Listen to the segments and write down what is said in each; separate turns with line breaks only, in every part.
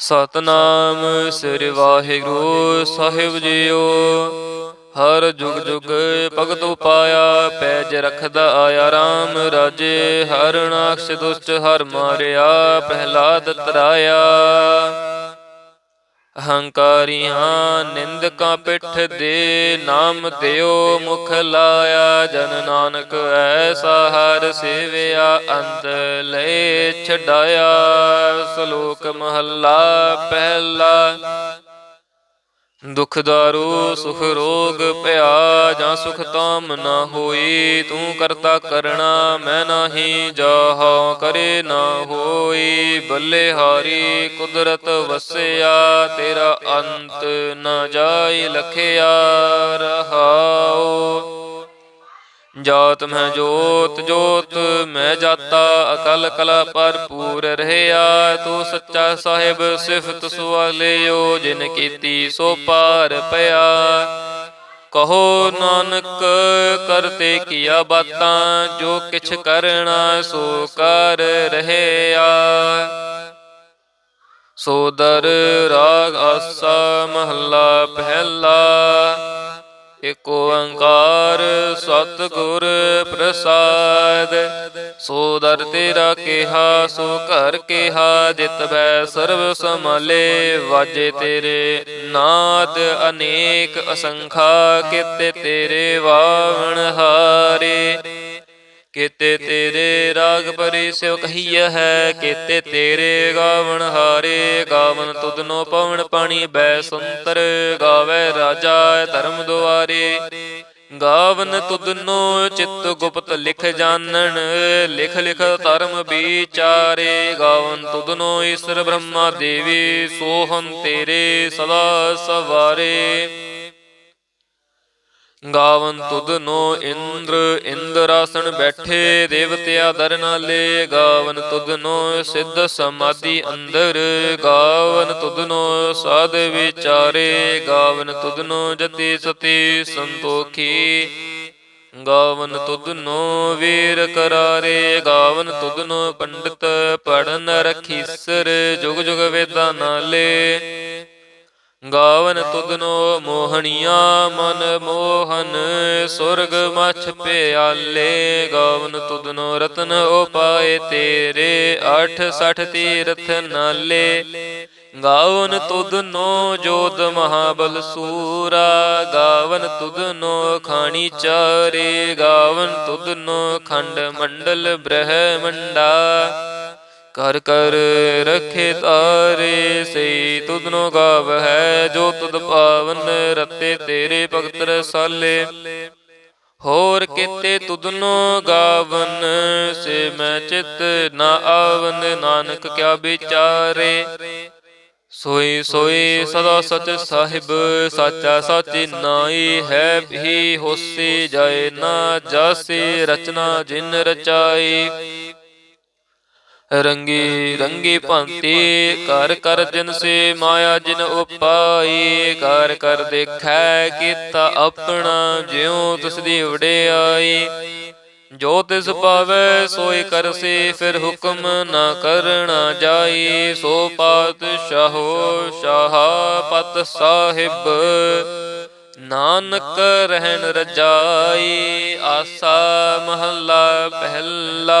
ਸਤਨਾਮ ਸ੍ਰੀ ਵਾਹਿਗੁਰੂ ਸਾਹਿਬ ਜੀਓ। ਹਰ ਜੁਗ ਜੁਗ ਭਗਤ ਉਪਾਇਆ, ਪੈਜ ਰਖਦਾ ਆਇਆ RAM ਰਾਜੇ। ਹਰ ਨਾਕਸ਼ ਦੁਸ਼ਟ ਹਰ ਮਾਰਿਆ ਪਹਿਲਾਦ ਤਰਾਇਆ। ਅਹੰਕਾਰੀਆਂ ਨਿੰਦਕਾਂ ਪਿੱਠ ਦੇ ਨਾਮ ਦਿਓ, ਮੁਖ ਲਾਇਆ ਜਨ ਨਾਨਕ, ਐਸਾ ਹਰ ਸੇਵਿਆ ਅੰਤ ਲੈ ਛਡਾਇਆ। ਸ਼ਲੋਕ ਮਹੱਲਾ ਪਹਿਲਾ। ਦੁਖ ਦਾਰੂ ਸੁਖ ਰੋਗ ਭਇਆ ਜਾਂ ਸੁਖ ਤਾਮ ਨਾ ਹੋਈ, ਤੂੰ ਕਰਤਾ ਕਰਣਾ ਮੈਂ ਨਾਹੀ ਜਾਹਉ ਕਰੇ ਨਾ ਹੋਈ। ਬੱਲੇ ਹਾਰੀ, ਕੁਦਰਤ ਵਸਿਆ, ਤੇਰਾ ਅੰਤ ਨਾ ਜਾਈ, ਲਖਿਆ ਰਹਾਉ। ਜਾਤ ਮੈਂ ਜੋਤ ਜੋਤ ਮੈਂ ਜਾਤਾ ਅਕਲ ਕਲਾ ਭਰਪੂਰ ਰਹਿਆ ਤੂੰ ਸੱਚਾ ਸਾਹਿਬ ਸਿਫਤ ਸੁਆਲਿਓ ਜਿਨ ਕੀਤੀ ਸੋ ਪਾਰ ਪਿਆ ਕਹੋ ਨਾਨਕ ਕਰਤੇ ਕੀਆ ਬਾਤਾਂ ਜੋ ਕਿਛ ਕਰਨਾ ਸੋ ਕਰ ਰਹਿਆ ਸੋਦਰ ਰਾਗ ਆਸਾ ਮਹੱਲਾ ਪਹਿਲਾ ਇਕ ਓੰਕਾਰ ਸਤਿਗੁਰ ਪ੍ਰਸਾਦ, ਸੋ ਦਰ ਤੇਰਾ ਕਿਹਾ, ਸੋ ਘਰ ਕਿਹਾ, ਜਿਤ ਬੈ ਸਰਬ ਸਮਾਲੇ ਵਾਜੇ ਤੇਰੇ ਨਾਦ ਅਨੇਕ ਅਸੰਖਾ, ਕਿਤੇ ਤੇਰੇ ਵਾਵਣ ਹਾਰੇ। ਕਿਤੇ ਤੇਰੇ ਰਾਗ ਪਰੀ ਸਿਉ ਕਹੀਆ ਹੈ, ਕਿਤੇ ਤੇਰੇ ਗਾਵਣ ਹਾਰੇ ਗਾਵਨ ਤੁਧਨੋ ਪਵਨ ਪਾਣੀ ਬੈ ਸੰਤਰ, ਗਾਵੇ ਰਾਜਾ ਧਰਮ ਦੁਆਰੇ। ਗਾਵਨ ਤੁਧਨੋ ਚਿੱਤ ਗੁਪਤ ਲਿਖ ਜਾਣਨ, ਲਿਖ ਲਿਖ ਧਰਮ ਵਿਚਾਰੇ। ਗਾਵਨ ਤੁਧਨੋ ਈਸ਼ਰ ਬ੍ਰਹਮਾ ਦੇਵੀ ਸੋਹੰ ਤੇਰੇ ਸਦਾ ਸਵਾਰੇ। ਗਾਵਨ ਤੁਧਨੋ ਇੰਦਰ ਇੰਦਰਾਸਣ ਬੈਠੇ ਦੇਵਤਿਆ ਦਰ ਨਾਲੇ ਗਾਵਨ ਤੁਧਨੋ ਸਿੱਧ ਸਮਾਧੀ ਅੰਦਰ ਗਾਵਨ ਤੁਧਨੋ ਸਾਧ ਵਿਚਾਰੇ ਗਾਵਨ ਤੁਧਨੋ ਜਤੀ ਸਤੀ ਸੰਤੋਖੀ ਗਾਵਨ ਤੁਧਨੋ ਵੀਰ ਕਰਾਰੇ ਗਾਵਨ ਤੁਧਨੋ ਪੰਡਿਤ ਪੜਨ ਰਖੀਸਰ ਜੁਗ ਜੁਗ ਵੇਦਾਂ ਨਾਲੇ ਗਾਵਨ ਤੁਧਨੋ ਮੋਹਣੀਆਂ ਮਨ ਮੋਹਨ ਸੁਰਗ ਮਛ ਪਿਆਲੇ। ਗਾਵਨ ਤੁਧਨੋ ਰਤਨ ਉਪਾਏ ਤੇਰੇ 68 ਤੀਰਥ ਨਾਲੇ। ਗਾਵਨ ਤੁਧਨੋ ਜੋਤ ਮਹਾਬਲ ਸੂਰਾ। ਗਾਵਨ ਤੁਧਨੋ ਖਾਣੀ ਚਾਰੇ। ਗਾਵਨ ਤੁਧਨੋ ਖੰਡ ਮੰਡਲ ਬ੍ਰਹਮੰਡਾ। ਕਰ ਕਰ ਰਖੇ ਤਾਰੇ ਸੇ ਤੁਧਨੋ ਗਾਵ ਹੈ, ਜੋ ਤੁਧ ਪਾਵਨ ਰਤੇ ਤੇਰੇ ਭਗਤ ਰਸਾਲੇ। ਹੋਰ ਕਿਤੇ ਤੁਧਨੋ ਗਾਵਨ, ਸੇ ਮੈਂ ਚਿਤ ਨਾ ਆਵਨ, ਨਾਨਕ ਕਿਆ ਵਿਚਾਰੇ। ਸੋਈ ਸੋਈ ਸਦਾ ਸਚ ਸਾਹਿਬ, ਸਾਚਾ ਸਾਚੀ ਨਾਈ ਹੈ, ਵੀ ਹੋਸੀ ਜਾਏ ਨਾ ਜਾਸੀ, ਰਚਨਾ ਜਿਨ ਰਚਾਈ। ਰੰਗੀ ਰੰਗੀ ਭਾਂਤੀ ਕਰ ਕਰ ਜਿਨ ਸੇ ਮਾਇਆ ਜਿਨ ਉਪਾਈ ਕਰ ਕਰ ਦੇਖੈ ਕੀਤਾ ਆਪਣਾ, ਜਿਉ ਤਿਸ ਦੀ ਵਡਿਆਈ। ਜੋ ਤਿਸ ਪਾਵੈ, ਸੋਈ ਕਰਸੀ ਫਿਰ ਹੁਕਮ ਨਾ ਕਰਣਾ ਜਾਈ। ਸੋ ਪਾਤਸ਼ਾਹੋ, ਸ਼ਾਹ ਪਤ ਸਾਹਿਬ, ਨਾਨਕ ਰਹਿਣ ਰਜਾਈ, ਆਸਾ ਮਹੱਲਾ ਪਹਿਲਾ।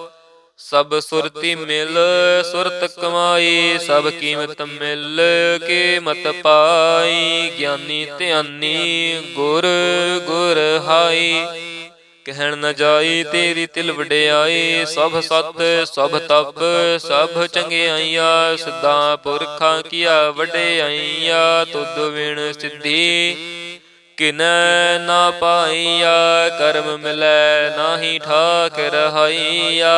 ਸਭ ਸੁਰਤੀ ਮਿਲ ਸੁਰਤ ਕਮਾਈ ਸਭ ਕੀਮਤ ਮਿਲ ਕੇ ਮਤ ਪਾਈ ਗਿਆਨੀ ਧਿਆਨੀ ਗੁਰ ਗੁਰ ਹਾਈ। ਕਹਿਣ ਨ ਜਾਈ ਤੇਰੀ ਤਿਲ ਵਡਿਆਈ ਸਭ ਸਤ ਸਭ ਤਪ ਸਭ ਚੰਗਿਆਈਆ ਸਿੱਧਾ ਪੁਰਖਾਂ ਕੀਆ ਵਡਿਆਈਆ ਤੁਧ ਵਿਣ ਸਿੱਧੀ ਕਿਨੈ ਨਾ ਪਾਈਆ ਕਰਮ ਮਿਲੈ ਨਾਹੀ ਠਾਕ ਰਹਾਈਆ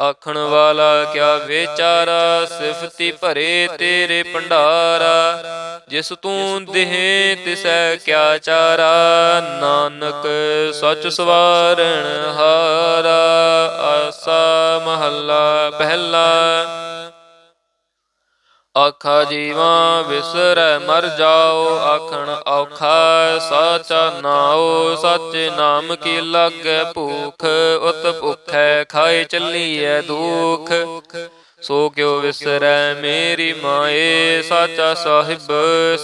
ਆਖਣ ਵਾਲਾ ਕਿਆ ਵਿਚਾਰਾ, ਸਿਫਤੀ ਭਰੇ ਤੇਰੇ ਭੰਡਾਰਾ। ਜਿਸ ਤੂੰ ਦੇਹ ਤਿਸੈ ਕਿਆ ਚਾਰਾ, ਨਾਨਕ ਸੱਚ ਸਵਾਰਣ ਹਾਰਾ। ਆਸਾ ਮਹੱਲਾ ਪਹਿਲਾ। ਆਖਾ ਜੀਵਾ ਵਿਸਰੈ ਮਰ ਜਾਓ ਆਖਣ ਔਖਾ ਸਾਚਾ ਨਾਓ ਸੱਚ ਨਾਮ ਕੀ ਲਾਗੈ ਭੂਖ ਉਤ ਭੁਖੈ ਖਾਏ ਚੱਲੀਐ ਦੁਖ। ਸੋ ਕਿਉ ਵਿਸਰੈ ਮੇਰੀ ਮਾਏ ਸਾਚਾ ਸਾਹਿਬ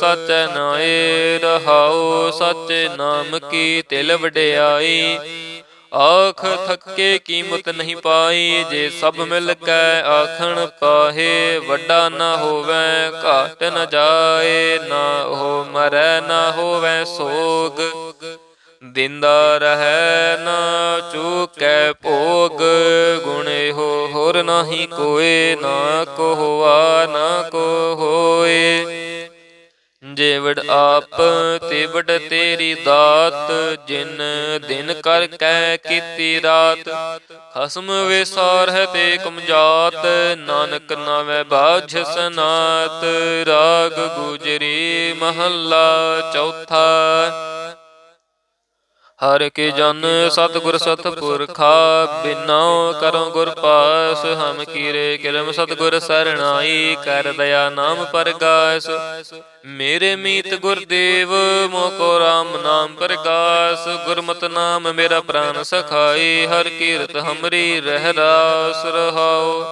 ਸਾਚੈ ਨਾਏ ਰਹਾਉ ਸੱਚੇ ਨਾਮ ਕੀ ਤਿਲ ਵਡਿਆਈ। ਆਖ ਥੱਕੇ ਕੀਮਤ ਨਹੀਂ ਪਾਈ ਜੇ ਸਭ ਮਿਲ ਕੇ ਆਖਣ ਪਾਹੇ ਵੱਡਾ ਨਾ ਹੋਵੇ, ਘਾਟ ਨਾ ਜਾਏ, ਨਾ ਉਹ ਮਰੈ, ਨਾ ਹੋਵੇ ਸੋਗ। ਦਿੰਦਾ ਰਹੈ ਨਾ, ਚੂਕੈ ਭੋਗ। ਗੁਣੇ ਹੋ ਹੋਰ ਨਹੀਂ ਕੋਏ, ਨਾ ਕੋ ਹੋਆ, ਨਾ ਕੋ ਹੋਏ। ਜੇਵੜ ਆਪ ਤੇਵੜ ਤੇਰੀ ਦਾਤ, ਜਿਨ ਦਿਨ ਕਰ ਕੈ ਕੀਤੀ ਰਾਤ। ਖਸਮ ਵਿਸਾਰ ਤੇ ਕਮਜਾਤ ਨਾਨਕ ਨਾਵੇਂ ਬਾਝ ਸਨਾਤ। ਰਾਗ ਗੁਜਰੀ ਮਹੱਲਾ ਚੌਥਾ। ਹਰ ਕੇ ਜਨ ਸਤਿਗੁਰ ਸਤਪੁਰਖਾ ਬਿਨਉ ਕਰੋ ਗੁਰ ਪਾਸ ਹਮ ਕੀਰੇ ਕਿਲਮ ਸਤਿਗੁਰ ਸਰਣਾਈ ਕਰ ਦਇਆ ਨਾਮ ਪਰਗਾਸ। ਮੇਰੇ ਮੀਤ ਗੁਰਦੇਵ ਮੋਕੋ RAM ਨਾਮ ਪ੍ਰਗਾਸ। ਗੁਰਮਤਿ ਨਾਮ ਮੇਰਾ ਪ੍ਰਾਨ ਸਖਾਈ ਹਰ ਕੀਰਤ ਹਮਰੀ ਰਹਿ ਰਾਸ ਰਹਾਉ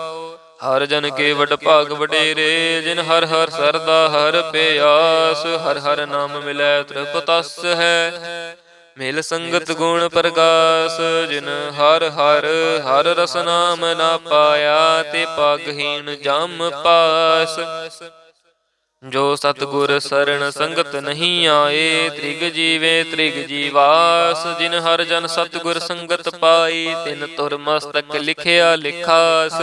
ਹਰ ਜਨ ਕੇ ਵਡ ਭਾਗ ਵਡੇਰੇ ਜਿਨ ਹਰ ਹਰ ਸਰਦਾ ਹਰ ਪਿਆਸ ਹਰ ਹਰ ਨਾਮ ਮਿਲੈ ਤ੍ਰਿਪਤਸ ਹੈ ਮਿਲ ਸੰਗਤ ਗੁਣ ਪ੍ਰਗਾਸ ਜਿਨ ਹਰ ਹਰ ਹਰ ਰਸ ਨਾਮ ਨਾ ਪਾਇਆ ਤੇ ਪਗਹੀਣ ਜਮ ਪਾਸ। ਜੋ ਸਤਗੁਰ ਸਰਣ ਸੰਗਤ ਨਹੀਂ ਆਏ ਤ੍ਰਿਗ ਜੀਵੇ ਤ੍ਰਿਗ ਜੀਵਾਸ। ਜਿਨ ਹਰ ਜਨ ਸਤਗੁਰ ਸੰਗਤ ਪਾਈ ਤਿਨ ਤੁਰ ਮਸਤਕ ਲਿਖਿਆ ਲਿਖਾਸ।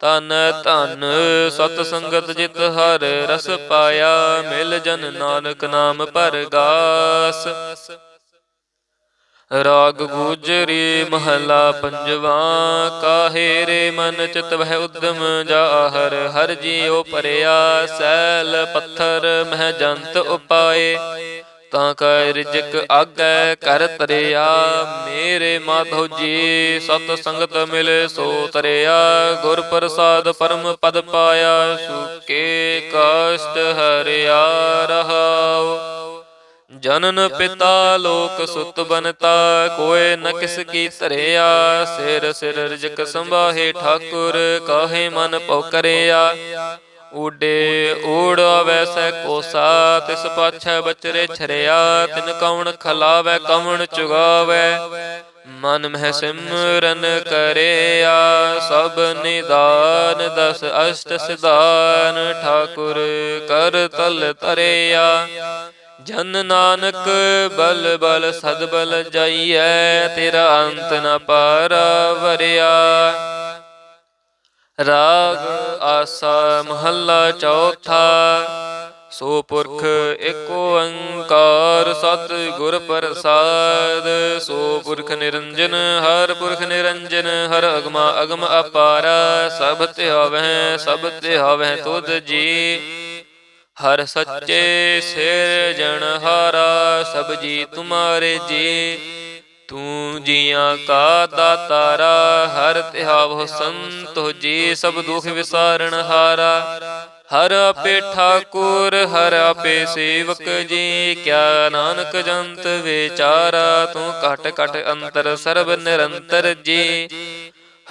ਤਨ ਧਨ ਸਤ ਸੰਗਤ ਜਿਤ ਹਰ ਰਸ ਪਾਇਆ। ਮਿਲ ਜਨ ਨਾਨਕ ਨਾਮ ਪਰਗਾਸ ਰਾਗ ਗੁਜਰੀ ਮਹਲਾ ਪੰਜਵਾ, ਕਾਹੇ ਰੇ ਮਨ ਚਿਤ ਵਹਿ ਉਦਮ ਜਾਹਰ, ਹਰ ਜੀਉ ਪਰਿਆ ਸੈਲ ਪੱਥਰ ਮਹਿ ਜੰਤ ਉਪਾਏ। ਤਾਂ ਕੈ ਰਿਜਕ ਆਗੈ ਕਰ ਤਰਿਆ, ਮੇਰੇ ਮਾਧੋ ਜੀ ਸਤ ਸੰਗਤ ਮਿਲੇ ਸੋ ਤਰਿਆ, ਗੁਰ ਪ੍ਰਸਾਦ ਪਰਮ ਪਦ ਪਾਇਆ, ਸੁਕੇ ਕਾਸ਼ਟ ਹਰਿਆ ਰਹਾਓ ਜਨਨ ਪਿਤਾ ਲੋਕ ਸੁਤ ਬਨਤਾ, ਕੋਏ ਨ ਕਿਸ ਕੀ ਧਰਿਆ, ਸਿਰ ਸਿਰ ਰਜਕ ਸੰਭਾਹੇ ਠਾਕੁਰ, ਕਾਹੇ ਮਨ ਪਉ ਕਰਿਆ ਉਡੇ ਊੜ ਵੈਸੈ ਕੋਸਾ, ਤਿਸ ਪਾਛੈ ਬਚਰੇ ਛਰਿਆ, ਤਿਨ ਕਉਣ ਖਲਾਵੈ, ਕਵਣ ਚੁਗਾਵੈ। ਮਨ ਮਹਿ ਸਿਮਰਨ ਕਰਿਆ, ਸਭ ਨਿਦਾਨ ਦਸ ਅਸ਼ਟ ਸਿਧਾਨ, ਠਾਕੁਰ ਕਰ ਤਲ ਤਰਿਆ ਜਨ ਨਾਨਕ ਬਲ ਬਲ ਸਦ ਬਲ ਜਾਈਐ, ਤੇਰਾ ਅੰਤ ਨ ਪਾਰਾ ਵਰਿਆ ਰਾਗ ਆਸਾ ਮਹੱਲਾ ਚੌਥਾ, ਸੋ ਪੁਰਖ ਏਕ ਓੰਕਾਰ ਸਤ ਗੁਰ ਪ੍ਰਸਾਦ। ਸੋ ਪੁਰਖ ਨਿਰੰਜਨ, ਹਰ ਪੁਰਖ ਨਿਰੰਜਨ, ਹਰ ਅਗਮਾ ਅਗਮ ਅਪਾਰਾ। ਸਭ ਧਿਆਵਹਿ ਸਭ ਧਿਆਵਹਿ ਤੁਧ ਜੀ। ਹਰ ਸੱਚੇ ਸਿਰ ਜਨਹਾਰਾ ਸਭ ਜੀ ਤੁਮਾਰੇ ਜੀ। ਤੂੰ ਜੀਆਂ ਕਾ ਦਾਤਾਰਾ ਹਰ ਧਿਆਵੋ ਸੰਤੋ ਜੀ ਸਭ ਦੁਖ ਵਿਸਾਰਨ ਹਾਰਾ। ਹਰ। ਆਪੇ ਠਾਕੁਰ ਹਰ ਆਪੇ ਸੇਵਕ ਜੀ। ਕਿਆ ਨਾਨਕ ਜੰਤ ਵਿਚਾਰਾ ਤੂੰ ਘਟ ਘਟ ਅੰਤਰ ਸਰਬ ਨਿਰੰਤਰ ਜੀ।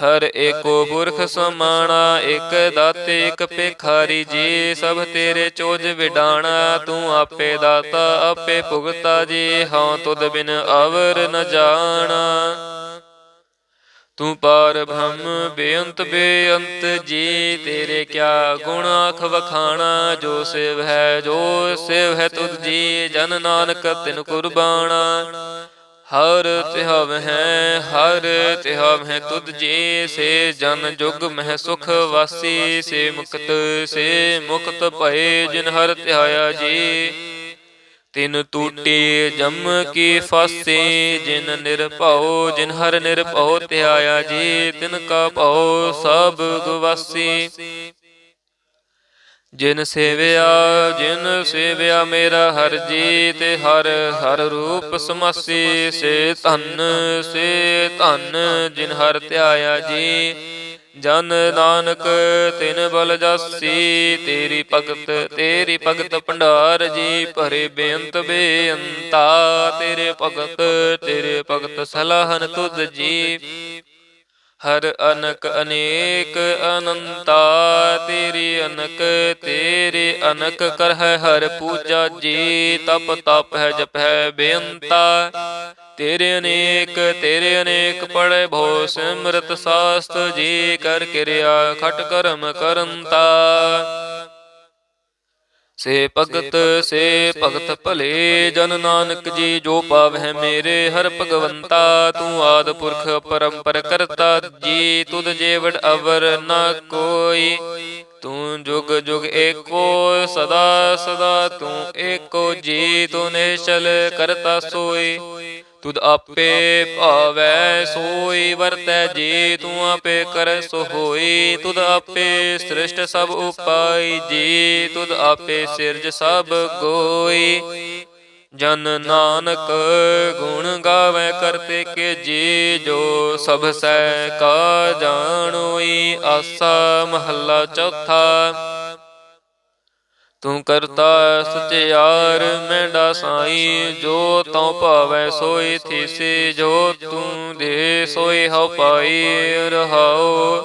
ਹਰ ਏਕੋ ਪੁਰਖ ਸਮਾਣਾ ਇਕ ਦਾਤੇ ਇਕ ਭਿਖਾਰੀ ਜੀ ਸਭ ਤੇਰੇ ਚੋਜ ਵਿਡਾਣਾ ਤੂੰ ਆਪੇ ਦਾਤਾ ਆਪੇ ਭੁਗਤਾ ਜੀ ਹਉ ਤੁਧ ਬਿਨ ਅਵਰ ਨ ਜਾਣਾ। ਤੂੰ ਪਾਰ ਬ੍ਰਹਮ ਬੇਅੰਤ ਬੇਅੰਤ ਜੀ ਤੇਰੇ ਕਿਆ ਗੁਣ ਆਖ ਵਖਾਣਾ ਜੋ ਸਿਵ ਹੈ ਜੋ ਸਿਵ ਹੈ ਤੁਧ ਜੀ ਜਨ ਨਾਨਕ ਤਿਨ ਕੁਰਬਾਨਾ ਹਰ ਤਿਹਵ ਹੈ ਹਰ ਤਿਹਵ ਹੈ ਤੁਧ ਜੀ ਸੇ ਜਨ ਜੁਗ ਮਹਿ ਸੁਖ ਵਾਸੀ ਸੇ ਮੁਕਤ ਸੇ ਮੁਕਤ ਭਏ ਜਿਨ ਹਰ ਧਿਆਇਆ ਜੀ। ਤਿਨ ਟੂਟੇ ਜਮ ਕੀ ਫਾਸੇ ਜਿਨ ਨਿਰਭਉ ਜਿਨ ਹਰ ਨਿਰਭਉ ਧਿਆਇਆ ਜੀ। ਤਿਨ ਕਾ ਭਉ ਸਭ ਗਵਾਸੀ। ਜਿਨ ਸੇਵਿਆ ਜਿਨ ਸੇਵਿਆ ਮੇਰਾ ਹਰ ਜੀ ਤੇ ਹਰ ਹਰ ਰੂਪ ਸਮਾਸੀ, ਸੇ ਧਨ ਸੇ ਧਨ, ਜਿਨ ਹਰ ਧਿਆਇਆ ਜੀ। ਜਨ ਨਾਨਕ, ਤਿਨ ਬਲ ਜਾਸੀ, ਤੇਰੀ ਭਗਤ ਤੇਰੀ ਭਗਤ ਭੰਡਾਰ ਜੀ, ਭਰੇ ਬੇਅੰਤ ਬੇਅੰਤਾ, ਤੇਰੇ ਭਗਤ ਤੇਰੇ ਭਗਤ ਸਲਾਹਨ ਤੁਧ ਜੀ। ਹਰ ਅਨਕ ਅਨੇਕ ਅਨੰਤਾ, ਤੇਰੀ ਅਨਕ, ਤੇਰੇ ਅਨਕ ਕਰ ਹਰ ਪੂਜਾ ਜੀ, ਤਪ ਤਪ ਹੈ, ਜਪ ਹੈ, ਬੇਅੰਤਾ। ਤੇਰੇ ਅਨੇਕ ਤੇਰੇ ਅਨੇਕ ਪੜੇ ਭੋ, ਸਿਮਰਤ ਸਾਸਤ ਜੀ, ਕਰ ਕਿਰਿਆ, ਖਟ ਕਰਮ ਕਰੰਤਾ। ਸੇ ਭਗਤ ਸੇ ਭਗਤ ਭਲੇ ਜਨ ਨਾਨਕ ਜੀ, ਜੋ ਪਾਵਹਿ ਮੇਰੇ, ਹਰ ਭਗਵੰਤਾ, ਤੂੰ ਆਦ ਪੁਰਖ ਪਰੰਪਰ ਕਰਤਾ ਜੀ, ਤੁਧ ਜੇਵੜ ਅਵਰ ਨਾ ਕੋਈ। ਤੂੰ ਜੁਗ ਜੁਗ ਏਕੋ, ਸਦਾ ਸਦਾ ਤੂੰ ਏਕੋ ਜੀ, ਤੂੰ ਨਿਸ਼ਲ ਕਰਤਾ ਸੋਈ। ਤੁਧ ਆਪੇ ਭਾਵੈ, ਸੋਈ ਵਰਤੈ, ਜੀ ਤੂੰ ਆਪੇ ਕਰੈ, ਸੋ ਹੋਈ। ਤੁਧ ਆਪੇ ਸ੍ਰਿਸ਼ਟ ਸਭ ਉਪਾਈ, ਜੀ ਤੁਧ ਆਪੇ ਸਿਰਜ ਸਭ ਗੋਈ। ਜਨ ਨਾਨਕ ਗੁਣ ਗਾਵੇ ਕਰਤੇ ਕੇ ਜੀ ਜੋ ਸਭ ਸੈ ਕਾ ਜਾਣੋਈ। ਆਸਾ ਮਹੱਲਾ ਚੌਥਾ ਤੂੰ ਕਰਤਾ ਸਚਿਆਰ, ਮੈਂਡਾ ਸਾਈ, ਜੋ ਤਉ ਭਾਵੈ ਸੋਈ ਥੀਸੀ, ਜੋ ਤੂੰ ਦੇ ਸੋਈ ਹਉ ਪਾਈ ਰਹਾਉ।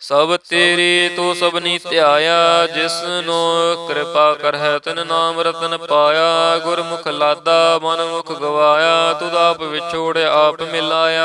ਸਭ ਤੇਰੀ ਤੂੰ ਸਭਨੀ ਧਿਆਇਆ, ਜਿਸਨੋ ਕਿਰਪਾ ਕਰਹਿ, ਤਿਨ ਨਾਮ ਰਤਨ ਪਾਇਆ। ਗੁਰਮੁਖ ਲਾਦਾ ਮਨ ਮੁਖ ਗਵਾਇਆ, ਤੁਧ ਆਪ ਵਿਛੋੜਿਆ ਆਪ ਮਿਲਾਇਆ।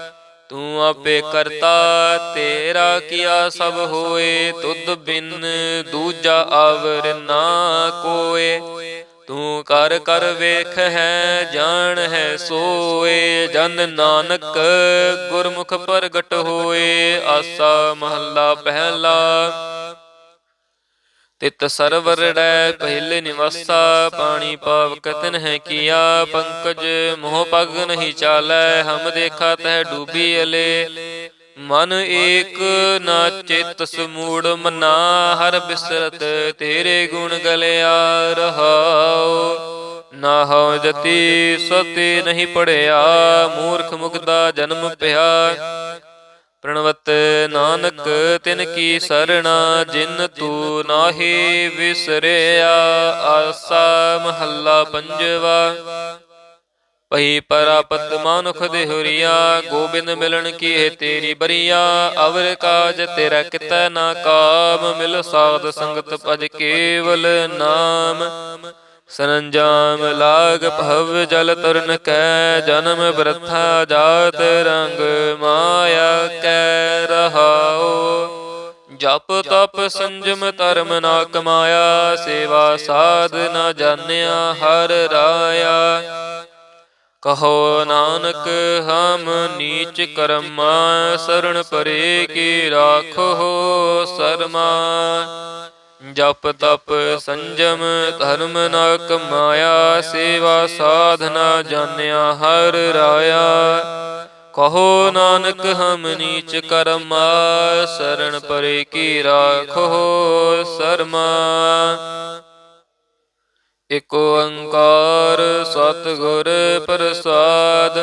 ਤੂੰ ਆਪੇ ਕਰਤਾ, ਤੇਰਾ ਕੀਆ ਸਭ ਹੋਏ, ਤੁਧ ਬਿਨ ਦੂਜਾ ਆਵਰ ਨਾ ਕੋਏ। ਤੂੰ ਕਰ ਕਰ ਵੇਖ ਹੈ, ਜਾਣ ਹੈ ਸੋਏ, ਜਨ ਨਾਨਕ ਗੁਰਮੁਖ ਪ੍ਰਗਟ ਹੋਏ, ਆਸਾ ਮਹੱਲਾ ਪਹਿਲਾ। ਤਿਤ ਸਰਵਰੜੈ ਪਹਿਲੇ ਨਿਵਾਸਾ, ਪਾਣੀ ਪਾਵਕ ਤਿਨ ਹੈ ਕੀਆ, ਪੰਕਜ ਮੋਹ ਪਗ ਨਹੀਂ ਚਾਲੈ, ਹਮ ਦੇਖਾ ਤਹਿ ਡੂਬੀ ਅਲੇ। ਮਨ ਏਕ ਨਾ ਚਿਤ ਸਮੂੜ ਮਨਾ, ਹਰ ਬਿਸਰਤ ਤੇਰੇ ਗੁਣ ਗਲਿਆ ਰਹਾਉ। ਨਾ ਹਉ ਜਤੀ, ਸਤੀ ਨਹੀਂ ਪੜਿਆ, ਮੂਰਖ ਮੁਗਦਾ ਜਨਮ ਪਿਆ। ਪ੍ਰਣਵਤ ਨਾਨਕ, ਤਿਨ ਕੀ ਸਰਣਾ, ਜਿਨ ਤੂ ਨਾਹੀ ਵਿਸਰਿਆ, ਆਸਾ ਮਹੱਲਾ ਪੰਜਵਾ। ਪਈ ਪਰਾਪਤ ਮਾਨੁਖ ਦੇਹੁਰੀਆ, ਗੋਬਿੰਦ ਮਿਲਣ ਕੀ ਹੈ ਤੇਰੀ ਬਰੀਆ, ਅਵਰ ਕਾਜ ਤੇਰਾ ਕਿਤੈ ਨਾ ਕਾਮ, ਮਿਲ ਸਾਧ ਸੰਗਤ ਭਜ ਕੇਵਲ ਨਾਮ। ਸਰੰਜਾਮ ਲਾਗ ਭਵ ਜਲ ਤਰਨ ਕੈ, ਜਨਮ ਬਰਥਾ ਜਾਤ ਰੰਗ ਮਾਇਆ ਕੈ ਰਹਾਓ ਜਪ ਤਪ ਸੰਜਮ ਧਰਮ ਨਾ ਕਮਾਇਆ ਸੇਵਾ ਸਾਧ ਨਾ ਜਾਣਿਆ ਹਰ ਰਾਇਆ। ਕਹੋ ਨਾਨਕ, ਹਮ ਨੀਚ ਕਰਮਾ ਸਰਣ ਪਰੇ ਕੀ ਰਾਖੋ ਸਰਮਾ। ਜਪ ਤਪ ਸੰਜਮ ਧਰਮ ਨਾ ਕਮਾਇਆ ਸੇਵਾ ਸਾਧਨਾ ਜਾਣਿਆ ਹਰ ਰਾਇਆ। ਕਹੋ ਨਾਨਕ ਹਮ ਨੀਚ ਕਰਮਾ ਸਰਣ ਪਰੇ ਕੀ ਰਾਖੋ ਸਰਮਾ। ਇਕ ਓੰਕਾਰ ਸਤਿਗੁਰ ਪ੍ਰਸਾਦ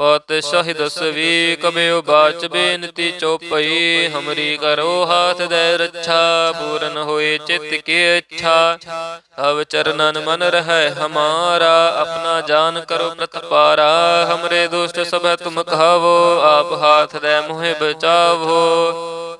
ਪਾਤਸ਼ਾਹੀ ਦਸਵੀ ਕਬਿਓ ਬਾਚ ਬੇਨਤੀ ਚੋਪਈ ਹਮਰੀ ਕਰੋ ਹਾਥ ਦੇ ਰੱਛਾ ਪੂਰਨ ਹੋਏ ਚਿਤ ਕੀ ਇੱਛਾ ਤਵ ਚਰਨਨ ਮਨ ਰਹਿ ਹਮਾਰਾ ਆਪਣਾ ਜਾਨ ਕਰੋ ਪ੍ਰਤਪਾਰਾ ਹਮਰੇ ਦੁਸ਼ਟ ਸਭ ਤੁਮ ਕਹਾਵੋ ਆਪ ਹਾਥ ਦੇ ਮੋਹਿ ਬਚਾਵੋ।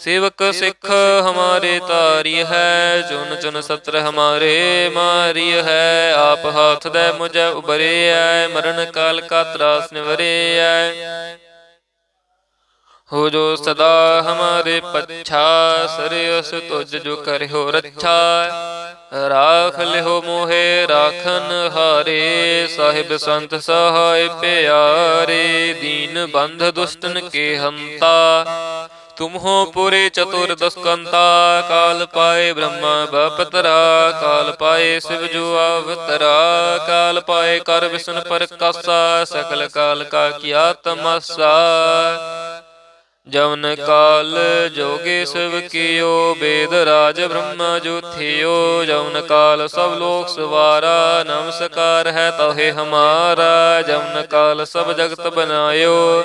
ਸੇਵਕ ਸਿੱਖ ਹਮਾਰੇ ਤਾਰੀ ਹੈ ਚੁਨ ਚੁਨ ਸਤਰ ਹਮਾਰੇ ਮਾਰੀ ਹੈ, ਆਪ ਹਾਥ ਦੇ ਮੁਝੇ ਉਬਰੇ ਐ ਮਰਨ ਕਾਲ ਕਾ ਤਰਾਸ ਨਿਵਰੇ ਐ ਹੋ ਜੋ ਸਦਾ ਹਮਾਰੇ ਪੱਛਾ ਸਰਿਯਸ ਤੁਜ ਜੋ ਕਰਿਓ ਰੱਛਾ। ਰਾਖ ਲਿਓ ਮੋਹੇ ਰਾਖਨ ਹਾਰੇ, ਸਾਹਿਬ ਸੰਤ ਸਹਾਇ ਪਿਆਰੇ, ਦੀਨ ਬੰਧ ਦੁਸ਼ਟਨ ਕੇ ਹੰਤਾ। ਤੁਮਹੋ ਪੁਰੇ ਚਤੁਰ ਦਸਕੰਤਾ ਕਾਲ ਪਾਏ ਬ੍ਰਹਮਾ ਬਪਤਰਾ, ਕਾਲ ਪਾਏ ਸਿਵ ਜੋ ਅਵਤਰਾ, ਕਾਲ ਪਾਏ ਕਰ ਵਿਸ਼ਨ ਪਰਕਾਸਾ ਸਕਲ ਕਾਲ ਕਾ ਕੀਆ ਤਮਸਾ। ਜਵਨ ਕਾਲ ਜੋਗੇ ਸਿਵ ਕੀਓ, ਬੇਦ ਰਾਜ ਬ੍ਰਹਮਾ ਜੋਥਿਓ ਜਵਨ ਕਾਲ ਸਭ ਲੋਕ ਸਵਾਰਾ, ਨਮਸਕਾਰ ਹੈ ਤਹੇ ਹਮਾਰਾ। ਜਵਨ ਕਾਲ ਸਭ ਜਗਤ ਬਨਾਇਓ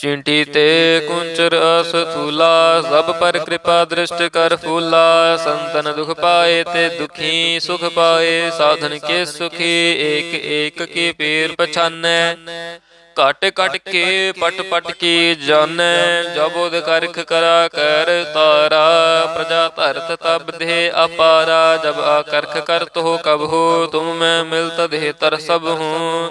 ਚਿੰਟੀ ਤੇ ਕੁੰਚਰ ਅਸ ਥੂਲਾ ਸਭ ਪਰ ਕਿਰਪਾ ਦ੍ਰਿਸ਼ਟ ਕਰ ਫੂਲਾ ਸੰਤਨ ਦੁਖ ਪਾਏ ਤੇ ਦੁਖੀ ਸੁਖ ਪਾਏ ਸਾਧਨ ਕੇ ਸੁਖੀ ਏਕ ਏਕ ਕੀ ਪੀਰ ਪਛਾਨੈ। ਘਟ ਘਟ ਕੇ ਪਟ ਪਟ ਕੀ ਜਾਣੈ। ਜਬੋਦ ਕਰਖ ਕਰਾ ਕਰ ਤਾਰਾ ਪ੍ਰਜਾ ਧਰਤ ਤਬ ਦੇ ਅਪਾਰਾ। ਜਬ ਆਕਰਖ ਕਰਤ ਹੋ ਕਬ ਹੋ ਤੁਮ ਮੈਂ ਮਿਲਤ ਦੇ ਤਰ ਸਭ ਹੂੰ।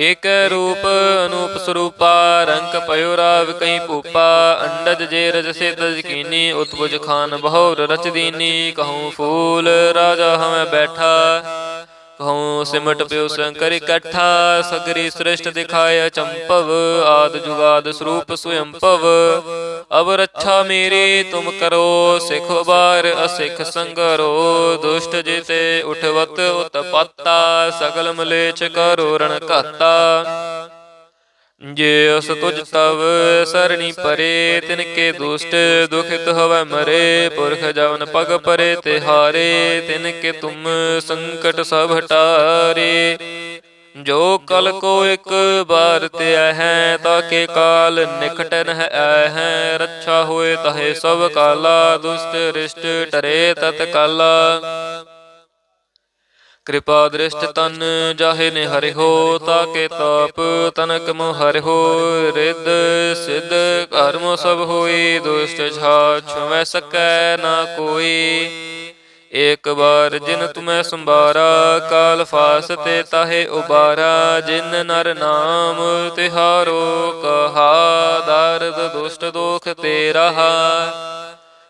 ਏਕ ਰੂਪ ਅਨੂਪ ਸਰੂਪਾ ਰੰਗ ਪਇਓ ਰਾਵ ਕਈ ਭੂਪਾ, ਅੰਡਜ ਜੇ ਰਜ ਸੇ ਤਜ ਉਤਪੁਜ ਖਾਨ ਬਹੁਰ ਰਚ ਦੀਨੀ, ਕਹੂੰ ਫੂਲ ਰਾਜਾ ਹਮੈ ਬੈਠਾ। ਕਹੂੰ ਸਿਮਟ ਪਿਓ ਸ਼ੰਕਰ ਇਕੱਠਾ, ਸਗਰੀ ਸ੍ਰਿਸ਼ਟ ਦਿਖਾਇ ਚੰਪਵ, ਆਦ ਜੁਗਾਦ ਸਰੂਪ ਸੁਯੰਪਵ। ਅਬ ਰੱਛਾ ਮੇਰੀ, ਤੁਮ ਕਰੋ ਸਿਖ ਬਾਰ ਅਸਿਖ ਸੰਗਰੋ। ਦੁਸ਼ਟ ਜਿਤੇ ਉਠਵਤ ਉਤਪੱਤਾ, ਸਗਲ ਮਲੇਚ ਕਰੋ ਰਣ ਘਾਤਾ। ਜੇ ਅਸ ਤੁਜ ਤਵ ਸਰਣੀ ਪਰੇ ਤਿਨ ਕੇ ਦੁਸ਼ਟ ਦੁਖਿਤ ਹੋਵੇ ਮਰੇ ਪੁਰਖ ਜਵਨ ਪਗ ਪਰੇ ਤੇ ਹਾਰੇ ਤਿਨ ਕੇ ਤੁਮ ਸੰਕਟ ਸਭ ਹਟਾਰੇ। ਜੋ ਕਲ ਕੋ ਇੱਕ ਬਾਰ ਤੇ ਹੈ ਤਾਕੇ ਕਾਲ ਨਿਕਟ ਨਹਿ ਹੈ। ਰੱਛਾ ਹੋਏ ਤਹੇ ਸਭ ਕਾਲਾ ਦੁਸ਼ਟ ਰਿਸ਼ਟ ਟਰੇ ਤਤ ਕਾਲਾ। ਕਿਰਪਾ ਦ੍ਰਿਸ਼ਟ ਤਨ ਜਾਹੇ ਨੇ ਹਰਿ ਤਾਕੇ ਤਾਪ ਤਨਕ ਮੋ ਹਰਿ ਹੋ ਰਿੱਧ ਸਿੱਧ ਕਰਮ ਸਭ ਹੋਈ ਦੁਸ਼ਟ ਛਾ ਛੁਮੈ ਸਕੈ ਨਾ ਕੋਈ। ਏਕ ਬਾਰ ਜਿਨ ਤੁਮੈ ਸੰਭਾਰਾ ਕਾਲ ਫਾਸ ਤੇ ਤਾਹੇ ਉਬਾਰਾ ਜਿਨ ਨਰ ਨਾਮ ਤਿਹਾਰੋ ਕਹਾ ਦਰਦ ਦੁਸ਼ਟ ਦੋਖ ਤੇ ਰਹਾ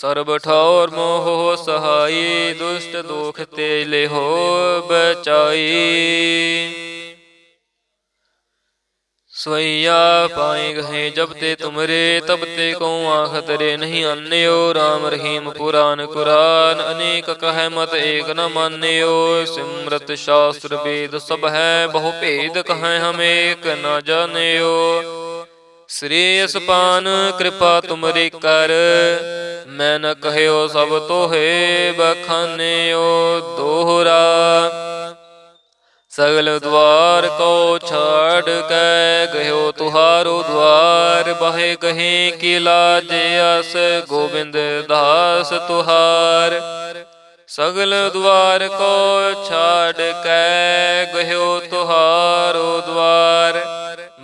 ਸਰਬ ਠੌਰ ਮੋਹ ਸਹਾਈ ਦੁਸ਼ਟ ਦੁਖ ਤੇ ਲਿਹੋ ਬਚਾਈ। ਸਵਈਆ ਪਾਏ ਗਏ ਜਬ ਤੇ ਤੁਮਰੇ, ਤਬ ਤੇ ਕੋ ਆਖ ਤਰੇ ਨਹੀਂ ਅੰਨਿਓ। RAM ਰਹੀਮ ਪੁਰਾਨ ਕੁਰਾਨ, ਅਨੇਕ ਕਹੈ ਮਤ ਏਕ ਨ ਮਾਨਿਓ। ਸਿਮਰਤ ਸ਼ਾਸਤਰ ਵੇਦ ਸਭ ਹੈ, ਬਹੁ ਭੇਦ ਕਹੈ ਹਮ ਏਕ ਨ ਜਾਣਿਓ। ਸ੍ਰੀ ਅਸਪਾਨ, ਕਿਰਪਾ ਤੁਮਰੀ ਕਰ। ਮੈਂ ਨ ਕਹਿਓ ਸਭ ਤੋਹੇ ਬਖਾਨਿਓ ਦੋਹਰਾ। ਸਗਲ ਦਵਾਰ ਕੋ ਛਾੜ ਕੇ ਗਇਓ ਤੁਹਾਰੋ ਦਵਾਰ। ਬਹੇ ਕਹੇ ਕੀ ਲਾਜ ਅਸ, ਗੋਬਿੰਦ ਦਾਸ ਤੁਹਾਰ। ਸਗਲ ਦਵਾਰ ਕੋ ਛਾੜ ਕੇ ਗਇਓ ਤੁਹਾਰੋ ਦਵਾਰ।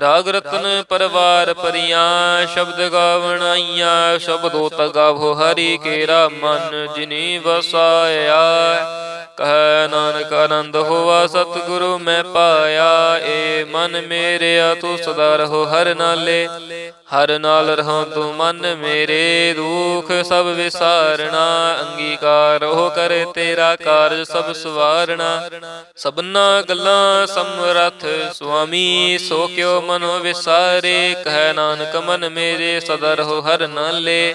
ਰਾਗ ਰਤਨ ਪਰਵਾਰ ਪਰੀਆਂ ਸ਼ਬਦ ਗਾਵਣ ਆਈਆਂ ਸ਼ਬਦੋ ਤਗਾਵੋ ਹਰੀ ਕੇਰਾ ਮਨ ਜਿਨੀ ਵਸਾਇਆ। ਕਹੈ ਨਾਨਕ ਆਨੰਦ ਹੋਵਾ ਸਤਿਗੁਰੂ ਮੈਂ ਪਾਇਆ ਏ। ਮਨ ਮੇਰਿਆ ਤੂੰ ਸਦਾ ਰਹੋ ਹਰ ਨਾਲੇ, ਹਰ ਨਾਲ ਰਹਾਂ ਤੂੰ ਮਨ ਮੇਰੇ। ਦੁਖ ਸਭ ਵਿਸਾਰਣਾ, ਅੰਗੀਕਾਰ ਹੋ ਕਰ ਤੇਰਾ ਕਾਰਜ ਸਭ ਸਵਾਰਣਾ। ਸਭਨਾ ਗੱਲਾਂ ਸਮਰਥ ਸੁਆਮੀ, ਸੋ ਕਿਉ ਮਨੋ ਵਿਸਾਰੇ। ਕਹਿ ਨਾਨਕ ਮਨ ਮੇਰੇ, ਸਦਾ ਰਹੋ ਹਰ ਨਾਲੇ।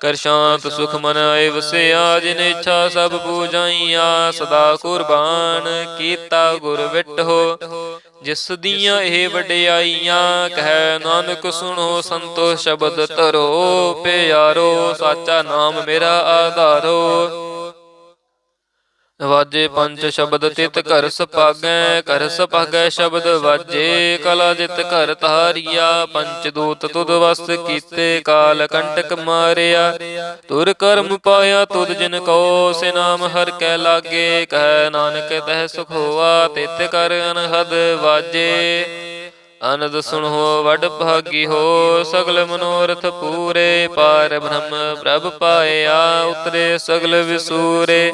ਕਰ ਸ਼ਾਂਤ ਸੁਖ ਮਨ ਆਏ ਵਸਿਆ, ਜਿਨ ਇੱਛਾ ਸਭ ਪੂਜਾਈਆਂ, ਸਦਾ ਕੁਰਬਾਨ ਕੀਤਾ ਗੁਰ ਵਿਟੋ ਜਿਸ ਦੀਆਂ ਇਹ ਵਡਿਆਈਆਂ, ਕਹਿ ਨਾਨਕ ਸੁਣੋ ਸੰਤੋ ਸ਼ਬਦ ਧਰੋ, ਪਿਆਰੋ, ਸਾਚਾ ਨਾਮ ਮੇਰਾ ਆਧਾਰੋ। ਵਾਜੇ ਪੰਜ ਸ਼ਬਦ ਤਿਤ ਘਰ ਸਪਾਗੈ ਘਰ ਸਪਾਗੈ ਸ਼ਬਦ ਵਾਜੇ, ਕਲਾ ਜਿਤ ਘਰ ਤਾਰੀਆ ਪੰਚ ਦੂਤ ਤੁਧ ਵਸ ਕੀਤੇ, ਕਾਲ ਕੰਟਕ ਮਾਰਿਆ। ਤੁਰ ਕਰਮ ਪਾਇਆ ਤੁਧ ਜਿਨ ਕੋ, ਸੇ ਨਾਮ ਹਰ ਕੈ ਲਾਗੇ, ਕਹਿ ਨਾਨਕ ਤਹਿ ਸੁਖ ਹੋਆ, ਤਿਤ ਕਰ ਅਨਹਦ ਵਾਜੇ। ਅਨੰਦ ਸੁਣੋ ਵੱਡ ਭਾਗੀ ਹੋ, ਸਗਲ ਮਨੋਰਥ ਪੂਰੇ, ਪਾਰ ਬ੍ਰਹਮ ਪ੍ਰਭ ਪਾਇਆ, ਉਤਰੇ ਸਗਲ ਵਿਸੂਰੇ।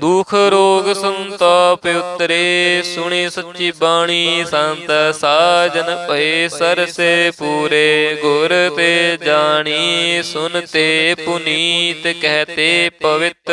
ਦੁਖ ਰੋਗ ਸੰਤਾਪ ਉਤਰੇ, ਸੁਣੀ ਸੱਚੀ ਬਾਣੀ ਸੰਤ ਸਾਜਨ ਭਏ ਸਰਸੇ ਪੂਰੇ, ਗੁਰ ਤੇ ਜਾਣੀ ਸੁਨਤੇ ਪੁਨੀਤ ਕਹਤੇ ਪਵਿੱਤ।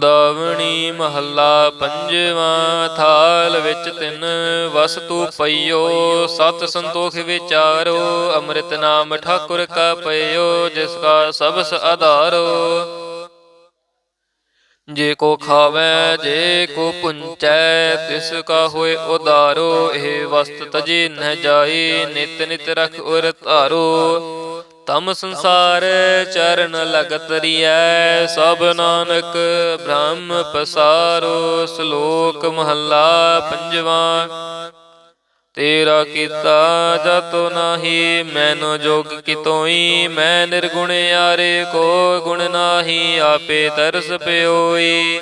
ਮੁੰਦਾਵਣੀ ਮਹੱਲਾ ਪੰਜਵਾਂ ਥਾਲ ਵਿੱਚ ਤਿੰਨ ਵਸਤੂ ਪਈਓ, ਸਤ ਸੰਤੋਖ ਵਿਚਾਰੋ, ਅੰਮ੍ਰਿਤ ਨਾਮ ਠਾਕੁਰ ਕਾ ਪਈਓ ਜਿਸ ਕਾ ਸਬਸ ਆਧਾਰੋ। ਜੇ ਕੋ ਖਾਵੇ, ਜੇ ਕੋ ਪੁੰਚੈ, ਤਿਸ ਕਾ ਹੋਏ ਉਦਾਰੋ ਇਹ ਵਸਤ ਤਜੀ ਨ ਜਾਈ, ਨਿਤ ਨਿਤ ਰਖ ਉਰ ਧਾਰੋ। ਤਮ ਸੰਸਾਰ ਚਰਨ ਲਗਤ ਰੀਐ ਸਭ ਨਾਨਕ ਬ੍ਰਹਮ ਪਸਾਰੋ, ਸ਼ਲੋਕ ਮਹੱਲਾ ਪੰਜਵਾਂ। ਤੇਰਾ ਕੀਤਾ ਜਤੋ ਨਾਹੀ, ਮੈਨੋ ਜੋਗ ਕਿਤੋਈ, ਮੈਂ ਨਿਰਗੁਣ ਯਾਰੇ ਕੋ ਗੁਣ ਨਾਹੀ, ਆਪੇ ਤਰਸ ਪਿਓਈ।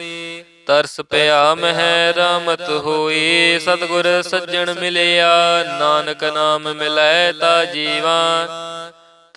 ਤਰਸ ਪਿਆ ਮਹਿ ਰਾਮਤ ਹੋਈ, ਸਤਗੁਰ ਸੱਜਣ ਮਿਲਿਆ, ਨਾਨਕ ਨਾਮ ਮਿਲੈ ਤਾ ਜੀਵਾ।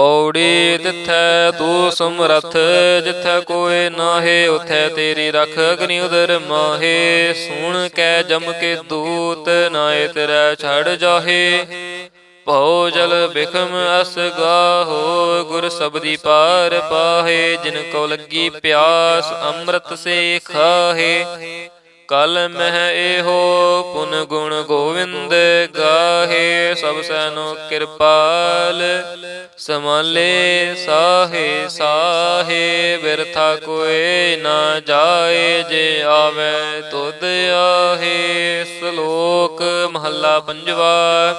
ਪੌੜੀ ਤਿਥੈ ਤੂ ਸਮਰਥ ਜਿਥੈ ਕੋਇ ਨਾਹੇ ਉਥੈ ਤੇਰੀ ਰਖ ਅਗਨੀ ਉਦਰ ਮਾਹੇ। ਸੁਣ ਕੈ ਜਮ ਕੇ ਦੂਤ ਨਾਏ ਤੇਰਾ ਛੜ ਜਾਹੇ। ਭਉ ਜਲ ਬਿਖਮ ਅਸ ਗਾਹੋ ਗੁਰ ਸਬਦੀ ਪਾਰ ਪਾਹੇ ਜਿਨ ਕੋ ਲੱਗੀ ਪਿਆਸ ਅੰਮ੍ਰਿਤ ਸੇ ਖਾਹੇ। ਕਲ ਮਹਿ ਇਹੋ ਪੁਨ ਗੁਣ ਗੋਵਿੰਦ ਗਾਹੇ, ਸਭ ਸੈਨੋ ਕਿਰਪਾਲ। ਸਮਾਲੇ ਸਾਹੇ ਸਾਹੇ, ਬਿਰਥਾ ਕੋਏ ਨਾ ਜਾਏ, ਜੇ ਆਵੇ ਤੁਧ ਆਹੇ। ਸ਼ਲੋਕ ਮਹੱਲਾ ਪੰਜਵਾ,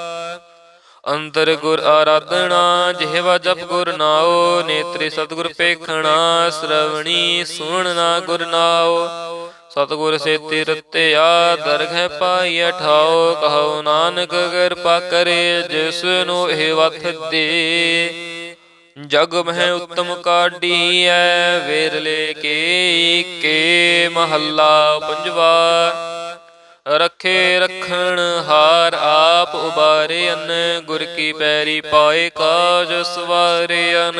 ਅੰਤਰ ਗੁਰ ਆਰਾਧਨਾ ਜਿਹਵਾ ਜਪ ਗੁਰ ਨਾਉ, ਨੇਤਰੀ ਸਤਿਗੁਰ ਪੇਖਣਾ, ਸ਼ਰਵਣੀ ਸੁਣਨਾ ਗੁਰ ਨਾਉ। ਸਤਿਗੁਰ ਸੇਤੀ ਰਤਿਆ ਦਰਗਹਿ ਪਾਈ ਠਾਉ ਕਹੋ ਨਾਨਕ ਕਿਰਪਾ ਕਰੇ ਜਿਸ ਨੂੰ ਇਹ ਵਥ ਦੇ। ਜਗ ਮਹਿ ਉਤਮ ਕਾਢੀਐ, ਵੇਰਲੇ ਕੇ ਕੇ ਮਹੱਲਾ ਪੰਜਵਾ। ਰਖੇ ਰਖਣ ਹਾਰ ਆਪ ਉਬਾਰਿਅਨ ਗੁਰ ਕੀ ਪੈਰੀ ਪਾਏ ਕਾਜ ਸਵਾਰਿਅਨ